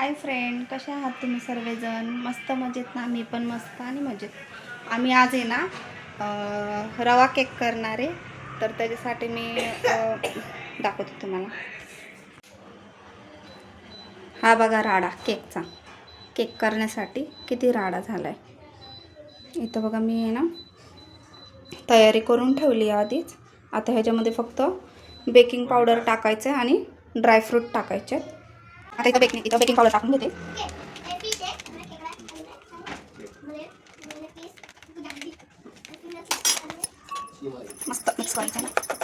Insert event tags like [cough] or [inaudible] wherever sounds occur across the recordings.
Hi friend कसे आहात तुम्ही सर्वजण? मस्त मजेत ना? मी पण मस्त आणि मजेत. आम्ही आज आहे ना रवा केक करणार आहे. तर त्याच्यासाठी मी दाखवते तुम्हाला. हा बघा राडा केकचा केक करण्यासाठी किती राडा झाला आहे इथं बघा मी आहे ना तयारी करून ठेवली आहे आधीच. आता ह्याच्यामध्ये फक्त बेकिंग पावडर टाकायचं आहे आणि ड्रायफ्रूट टाकायचे आहेत. आता इथं बेकिंग इथं बेकिंग पावडर टाकून घेते मस्त मिक्स करायचं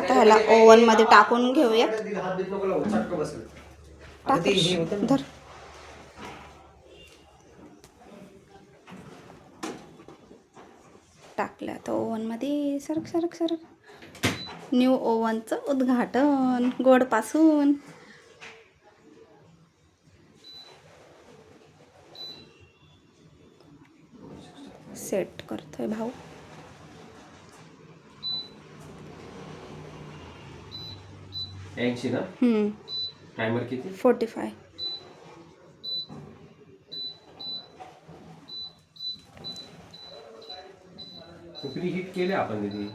आता ह्याला ओव्हनमध्ये टाकून घेऊया. धर. टाकलं आता ओव्हनमध्ये सरक सरक सरक. न्यू ओव्हनचं उद्घाटन. गोडपासून. सेट करतोय भाऊ. ऐंशी ना? टायमर किती? Forty five. प्री हिट केले आपण दिदी?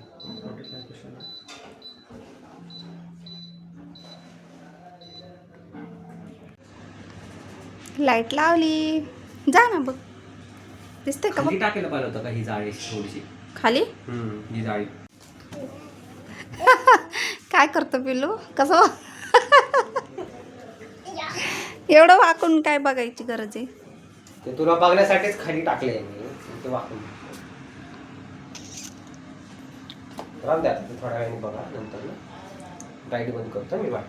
लाइट लावली. जा ना बघ. दिसते का खाली बघ? टाकायला पाहिलं होतं का ही जाळी थोडीशी? खाली? हम्म, ही जाळी. [laughs] काय करतं पिलू कसं एवढं वाकून काय बघायची गरज आहे? ते तुला बघण्यासाठीच खाली टाकले मी. ते वाकून. राहून द्या ते थोड्या वेळाने बघा नंतर ना. गाईड बंद करतो मी वाट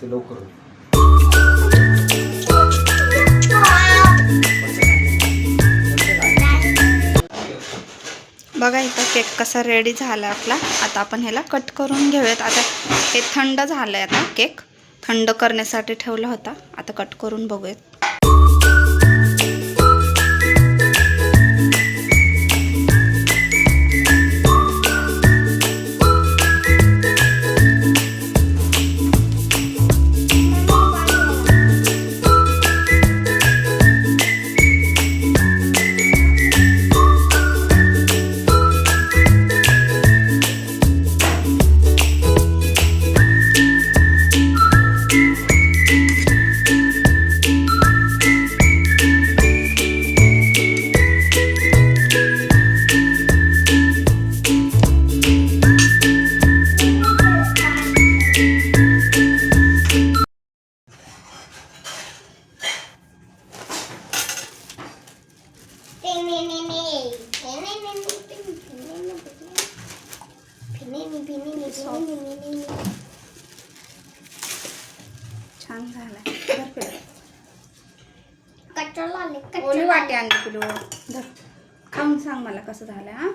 ते लवकर होईल. बघा इथं केक कसा रेडी झाला आपला. आता आपण ह्याला कट करून घेऊयात. आता हे थंड झालं आहे आता केक. थंड करण्यासाठी ठेवला होता. आता कट करून बघूयात. ओली वाटी आणली पिलू. धर. खाऊन सांग मला कसं झालं हा?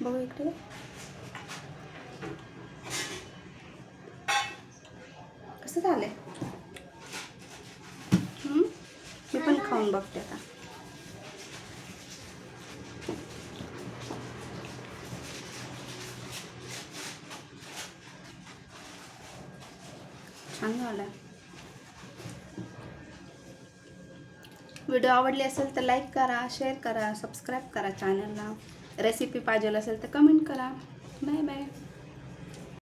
बघू इकडे कसं झालंय? मी पण खाऊन बघते आता. छान झालं व्हिडिओ आवडली असेल तर लाईक करा शेअर करा सबस्क्राईब करा चॅनलला रेसिपी पाहिजे असेल तर कमेंट करा. Bye bye